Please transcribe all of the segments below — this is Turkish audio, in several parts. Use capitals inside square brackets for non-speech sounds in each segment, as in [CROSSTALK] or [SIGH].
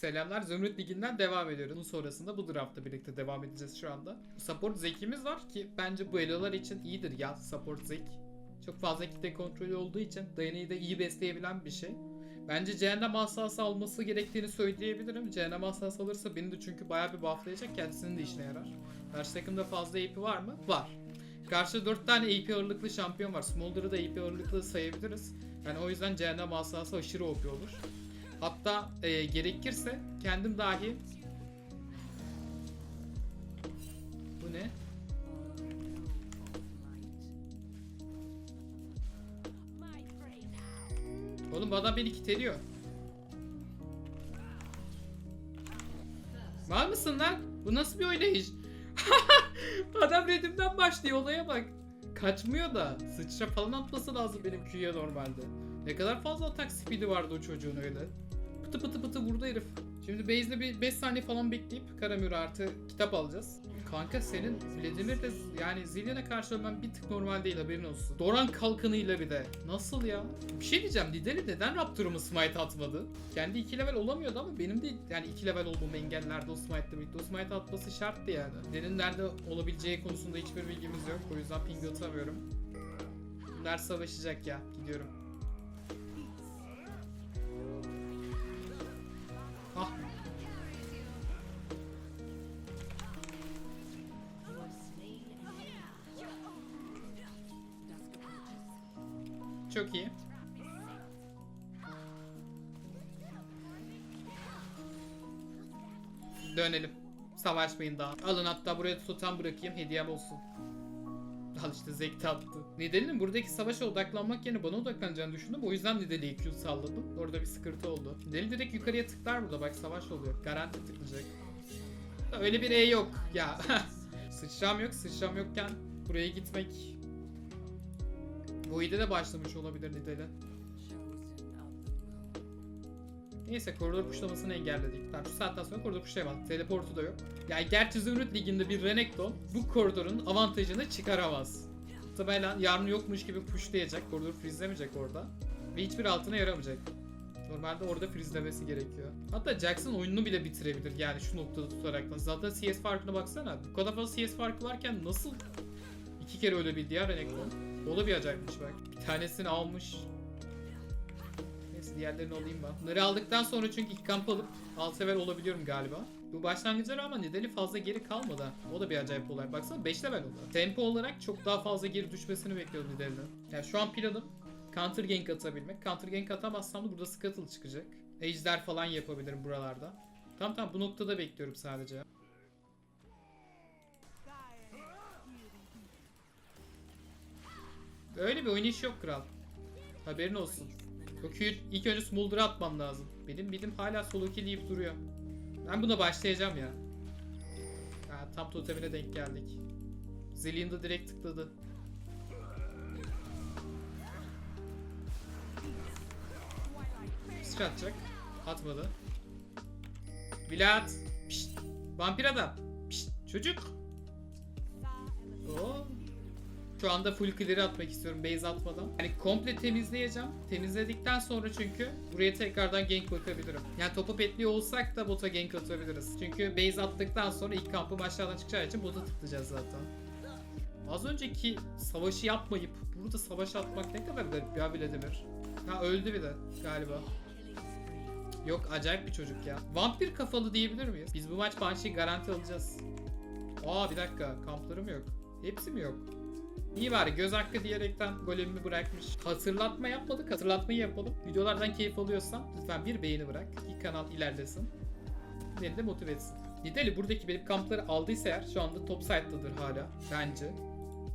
Selamlar Zümrüt Ligi'nden devam ediyoruz. Bunun sonrasında bu draftta birlikte devam edeceğiz şu anda. Support Zek'imiz var ki bence bu elolar için iyidir ya support Zek. Çok fazla kitle kontrolü olduğu için dayanıyı da iyi besleyebilen bir şey. Bence cehennem asası alması gerektiğini söyleyebilirim. Cehennem asası alırsa beni de çünkü bayağı bir bufflayacak. Kendisinin de işine yarar. Karşı takımda fazla AP var mı? Var. Karşıda 4 tane AP ağırlıklı şampiyon var. Smolder'ı da AP ağırlıklı sayabiliriz. Yani o yüzden cehennem asası aşırı OP olur. Hatta e, gerekirse kendim dahi Bu ne? Oğlum bu adam beni kiteliyor. Var mısın lan? Bu nasıl bir oynayış? [LAUGHS] adam redimden başlıyor olaya bak. Kaçmıyor da. Sıçra falan atması lazım benim Q'ya normalde. Ne kadar fazla atak speed'i vardı o çocuğun öyle. Pıtı pıtı pıtı vurdu herif. Şimdi base'de bir 5 saniye falan bekleyip Karamür artı kitap alacağız. Kanka senin Vladimir de yani Zillion'a karşı ölmen bir tık normal değil haberin olsun. Doran kalkanıyla bir de. Nasıl ya? Bir şey diyeceğim. Lideri neden Raptor'umu smite atmadı? Kendi 2 level olamıyordu ama benim de yani 2 level olduğumu engellerdi o smite'le birlikte. O smite atması şarttı yani. Lider'in nerede olabileceği konusunda hiçbir bilgimiz yok. O yüzden ping atamıyorum. Bunlar savaşacak ya. Gidiyorum. Çok iyi. Dönelim. Savaşmayın daha. Alın hatta buraya tutan bırakayım hediyem olsun. Al işte zevk attı. Nidalee'nin buradaki savaşa odaklanmak yerine bana odaklanacağını düşündüm. O yüzden Nidalee'yi Q salladım. Orada bir sıkıntı oldu. Nidalee direkt yukarıya tıklar burada. Bak savaş oluyor. Garanti tıklayacak. Öyle bir E yok. Ya. [LAUGHS] sıçram yok. Sıçram yokken buraya gitmek Void'e de başlamış olabilir Nidalee. Neyse koridor puşlamasını engelledik. Tamam şu saatten sonra koridor puşlayamaz. Teleportu da yok. Yani gerçi Zümrüt Ligi'nde bir Renekton bu koridorun avantajını çıkaramaz. Muhtemelen yarın yokmuş gibi puşlayacak. Koridor freezelemeyecek orada. Ve hiçbir altına yaramayacak. Normalde orada freezelemesi gerekiyor. Hatta Jackson oyununu bile bitirebilir yani şu noktada tutarak. Zaten CS farkına baksana. Bu kadar fazla CS farkı varken nasıl iki kere ölebildi ya Renekton? Da bir acayipmiş bak. Bir tanesini almış. Diğerlerini alayım ben. Bunları aldıktan sonra çünkü ilk kamp alıp alt sever olabiliyorum galiba. Bu başlangıçlar ama nedeni fazla geri kalmadı. O da bir acayip olay. Baksana 5 level oldu. Tempo olarak çok daha fazla geri düşmesini bekliyordum Nidalee'den. Yani şu an planım counter gank atabilmek. Counter gank atamazsam da burada Scuttle çıkacak. Ejder falan yapabilirim buralarda. Tamam tamam bu noktada bekliyorum sadece. Öyle bir oynayış yok kral. Haberin olsun. Q'yu ilk önce Smolder'a atmam lazım. Benim bilim hala solo kill yiyip duruyor. Ben buna başlayacağım ya. Ha, tam totemine denk geldik. Zillion da direkt tıkladı. Sıçratacak. Atmadı. Vlad. Pişt. Vampir adam. Pişt. Çocuk. Oo. Şu anda full clear'ı atmak istiyorum base atmadan. Yani komple temizleyeceğim. Temizledikten sonra çünkü buraya tekrardan gank bakabilirim. Yani topu petliyor olsak da bota gank atabiliriz. Çünkü base attıktan sonra ilk kampım aşağıdan çıkacağı için bota tıklayacağız zaten. Az önceki savaşı yapmayıp burada savaş atmak ne kadar garip ya Vladimir. Ha öldü bir de galiba. Yok acayip bir çocuk ya. Vampir kafalı diyebilir miyiz? Biz bu maç Banshee'yi garanti alacağız. Aa bir dakika kamplarım yok. Hepsi mi yok? İyi bari göz hakkı diyerekten golemimi bırakmış. Hatırlatma yapmadık. Hatırlatmayı yapalım. Videolardan keyif alıyorsan lütfen bir beğeni bırak. ki kanal ilerlesin. Beni de motive etsin. Nidali buradaki benim kampları aldıysa eğer şu anda top side'dadır hala bence.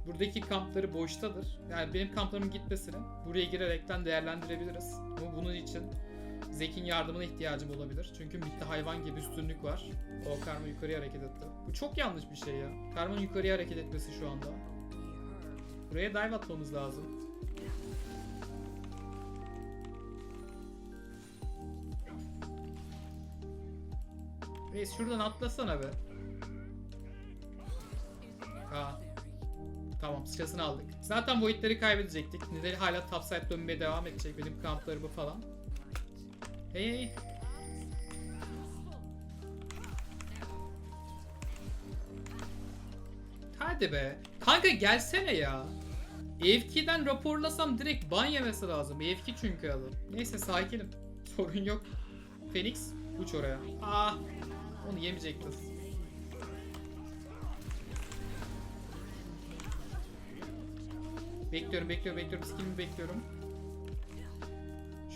Buradaki kampları boştadır. Yani benim kamplarımın gitmesini buraya girerekten değerlendirebiliriz. Ama bunun için Zek'in yardımına ihtiyacım olabilir. Çünkü midde hayvan gibi üstünlük var. O karma yukarıya hareket etti. Bu çok yanlış bir şey ya. Karmanın yukarıya hareket etmesi şu anda. Buraya dive atmamız lazım. Reis şuradan atlasana be. Aa. Tamam sıçrasını aldık. Zaten Void'leri kaybedecektik. Nidali hala topside dönmeye devam edecek. Benim kamplarımı falan. Hey hey. Hadi be. Kanka gelsene ya. EFK'den raporlasam direkt ban yemesi lazım. EFK çünkü adı. Neyse sakinim. [LAUGHS] Sorun yok. Phoenix uç oraya. Ah. Onu yemeyecektiniz. Bekliyorum bekliyorum bekliyorum. Skillimi bekliyorum.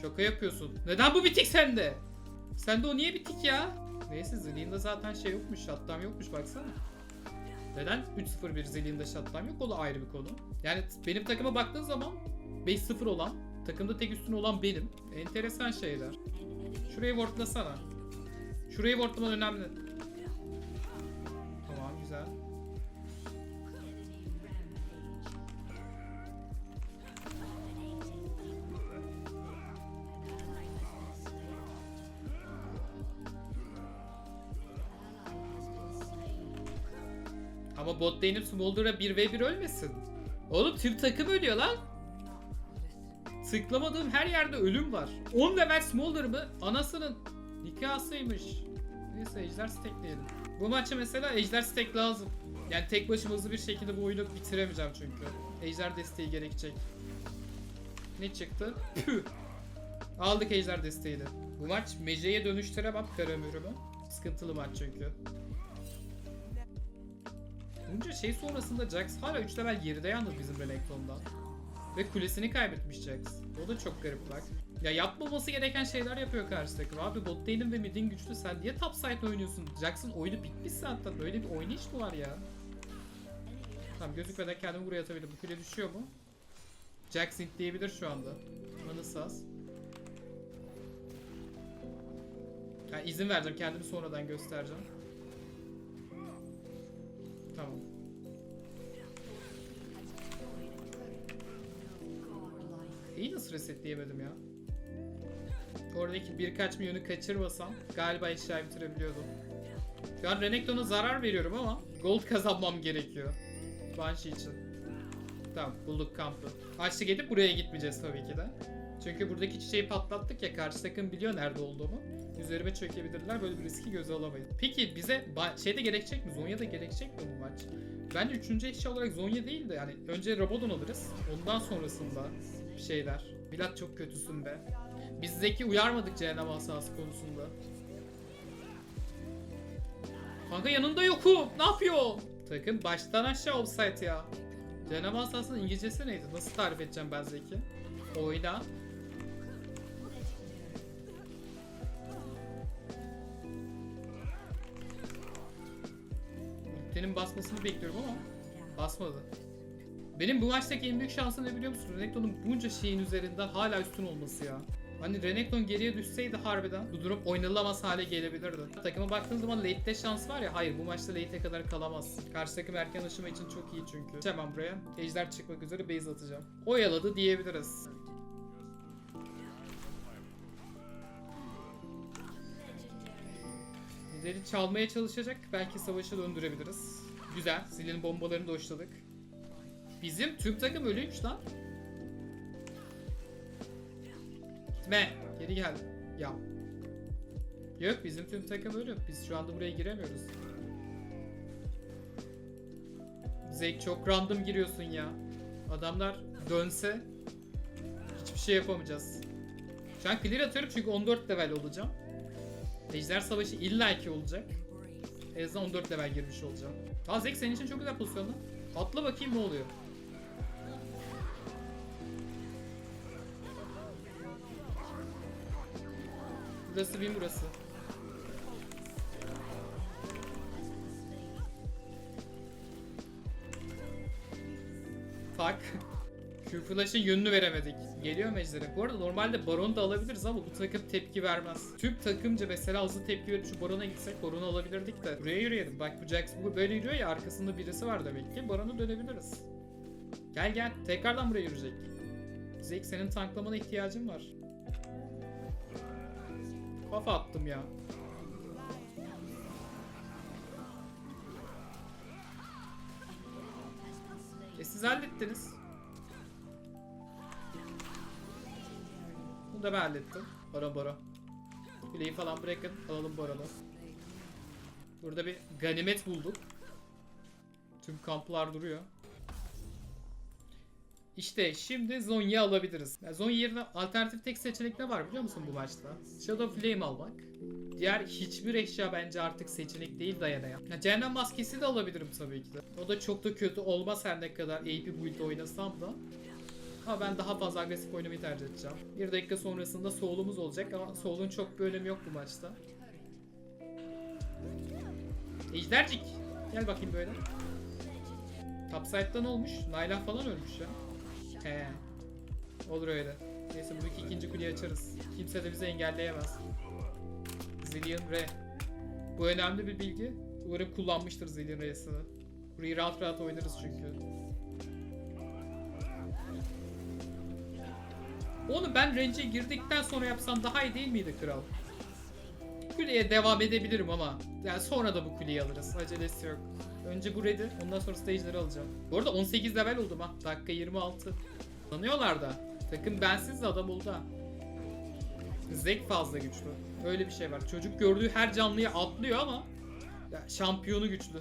Şaka yapıyorsun. Neden bu bitik sende? Sende o niye bitik ya? Neyse Zillion'da zaten şey yokmuş. Shutdown yokmuş baksana. Neden 3-0-1 Zillion'da shutdown yok? O da ayrı bir konu. Yani benim takıma baktığın zaman 5-0 olan, takımda tek üstün olan benim. Enteresan şeyler. Şurayı wardlasana. Şurayı wardlaman önemli. Ama bot lane'im Smolder'a 1v1 ölmesin. Oğlum tüm takım ölüyor lan. Tıklamadığım her yerde ölüm var. 10 level Smolder mı? Anasının nikahsıymış. Neyse ejder stackleyelim. Bu maçı mesela ejder stack lazım. Yani tek başıma hızlı bir şekilde bu oyunu bitiremeyeceğim çünkü. Ejder desteği gerekecek. Ne çıktı? Püh. Aldık ejder desteğini. Bu maç Mece'ye dönüştüremem Karamürümü. Sıkıntılı maç çünkü. Bunca şey sonrasında Jax hala 3 level geride yalnız bizim Renekton'dan. Ve kulesini kaybetmiş Jax. O da çok garip bak. Ya yapmaması gereken şeyler yapıyor karşı takım. Abi bot lane'in ve mid'in güçlü. Sen niye top side oynuyorsun? Jax'ın oyunu bitmiş zaten. Böyle bir oynayış mı var ya? Tamam gözükmeden kendimi buraya atabilirim. Bu kule düşüyor mu? Jax diyebilir şu anda. Manısaz. Yani izin vereceğim. Kendimi sonradan göstereceğim. Tamam. İyi nasıl resetleyemedim ya? Oradaki birkaç milyonu kaçırmasam galiba eşyayı bitirebiliyordum. Şu an Renekton'a zarar veriyorum ama gold kazanmam gerekiyor. Banshee için. Tamam bulduk kampı. Açlık edip buraya gitmeyeceğiz tabii ki de. Çünkü buradaki çiçeği patlattık ya karşı takım biliyor nerede olduğumu. Üzerime çökebilirler böyle bir riski göze alamayız. Peki bize şeyde gerekecek mi? Zonya'da gerekecek mi bu maç? Bence üçüncü eşya olarak Zonya değil de yani önce Rabadon alırız. Ondan sonrasında bir şeyler. Vlad çok kötüsün be. Biz Zeki uyarmadık cehennem asası konusunda. Kanka yanında yokum. Ne yapıyor? Takım baştan aşağı offside ya. Cehennem asasının İngilizcesi neydi? Nasıl tarif edeceğim ben Zeki? Oyna. Ultinin basmasını bekliyorum ama basmadı. Benim bu maçtaki en büyük şansım ne biliyor musun? Renekton'un bunca şeyin üzerinden hala üstün olması ya. Hani Renekton geriye düşseydi harbiden bu durum oynanılamaz hale gelebilirdi. Takıma baktığın zaman late'de şans var ya hayır bu maçta late'e kadar kalamaz. Karşı takım erken aşama için çok iyi çünkü. Hemen buraya ejder çıkmak üzere base atacağım. Oyaladı diyebiliriz. Lideri çalmaya çalışacak. Belki savaşı döndürebiliriz. Güzel. Zilin bombalarını doşladık. Bizim tüm takım ölüymüş lan. Gitme. Geri gel. Ya. Yok bizim tüm takım ölü. Biz şu anda buraya giremiyoruz. Zek çok random giriyorsun ya. Adamlar dönse hiçbir şey yapamayacağız. Şu an clear atıyorum çünkü 14 level olacağım. Ejder Savaşı illaki olacak. En azından 14 level girmiş olacağım. Aa Zek senin için çok güzel pozisyonda. Atla bakayım ne oluyor. Burası win burası. Fuck. Q Flash'ın yönünü veremedik. Geliyor Mecder'e. Bu arada normalde Baron da alabiliriz ama bu takım tepki vermez. Tüm takımca mesela hızlı tepki verip şu Baron'a gitsek Baron'u alabilirdik de. Buraya yürüyelim. Bak bu Jax bu böyle yürüyor ya arkasında birisi var demek ki. Baron'u dönebiliriz. Gel gel. Tekrardan buraya yürüyecek. Zek senin tanklamana ihtiyacım var. Kafa attım ya. E siz hallettiniz. Bunu da ben hallettim. Baron baron. Kuleyi falan bırakın. Alalım baronu. Burada bir ganimet bulduk. Tüm kamplar duruyor. İşte şimdi Zonya'yı alabiliriz. Yani Zonya yerine alternatif tek seçenek ne var biliyor musun bu maçta? Shadow Flame almak. Diğer hiçbir eşya bence artık seçenek değil dayanaya. Ya Cehennem maskesi de alabilirim tabii ki de. O da çok da kötü olmaz her ne kadar AP build oynasam da. Ama ben daha fazla agresif oynamayı tercih edeceğim. Bir dakika sonrasında Soul'umuz olacak ama Soul'un çok bir önemi yok bu maçta. Ejdercik. Gel bakayım böyle. Topside'da ne olmuş? Nayla falan ölmüş ya. He. Olur öyle. Neyse buradaki ikinci kuleyi açarız. Kimse de bizi engelleyemez. Zillion Re. Bu önemli bir bilgi. Umarım kullanmıştır Zillion Re'sini. Burayı rahat rahat oynarız çünkü. Onu ben range'e girdikten sonra yapsam daha iyi değil miydi kral? Kuleye devam edebilirim ama yani sonra da bu kuleyi alırız. Acelesi yok. Önce bu red'i ondan sonra stage'leri alacağım. Bu arada 18 level oldum ha. Dakika 26. Sanıyorlar da. Takım bensiz de adam oldu ha. Zek fazla güçlü. Öyle bir şey var. Çocuk gördüğü her canlıyı atlıyor ama ya şampiyonu güçlü.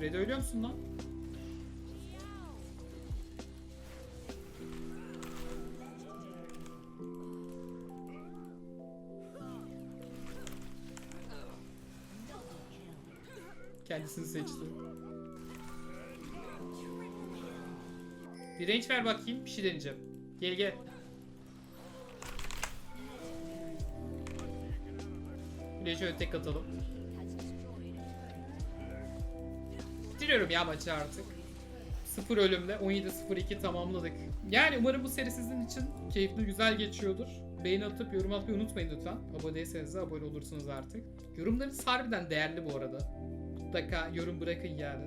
Red ölüyor musun lan? Kendisini seçti. Range ver bakayım. Bir şey deneyeceğim. Gel gel. Buraya şöyle tek atalım. Bitiriyorum ya maçı artık. 0 ölümle 17-0-2 tamamladık. Yani umarım bu seri sizin için keyifli, güzel geçiyordur. Beğeni atıp yorum atmayı unutmayın lütfen. Abone değilseniz de abone olursunuz artık. Yorumlarınız harbiden değerli bu arada. Mutlaka yorum bırakın yani.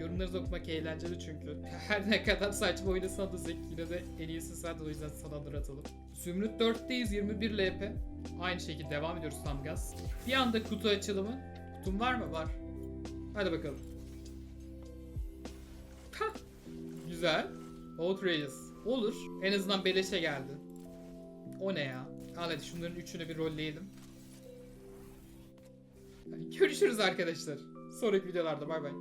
Yorumlarınızı okumak eğlenceli çünkü. [LAUGHS] Her ne kadar saçma oynasan da Zek yine de en iyisi sen o yüzden sana nur atalım. Zümrüt 4'teyiz 21 LP. Aynı şekilde devam ediyoruz tam gaz. Bir anda kutu açılımı. Kutum var mı? Var. Hadi bakalım. Hah. Güzel. Outrageous. Olur. En azından beleşe geldi. O ne ya? Al hadi şunların üçünü bir rolleyelim. Görüşürüz arkadaşlar. Sonraki videolarda bay bay.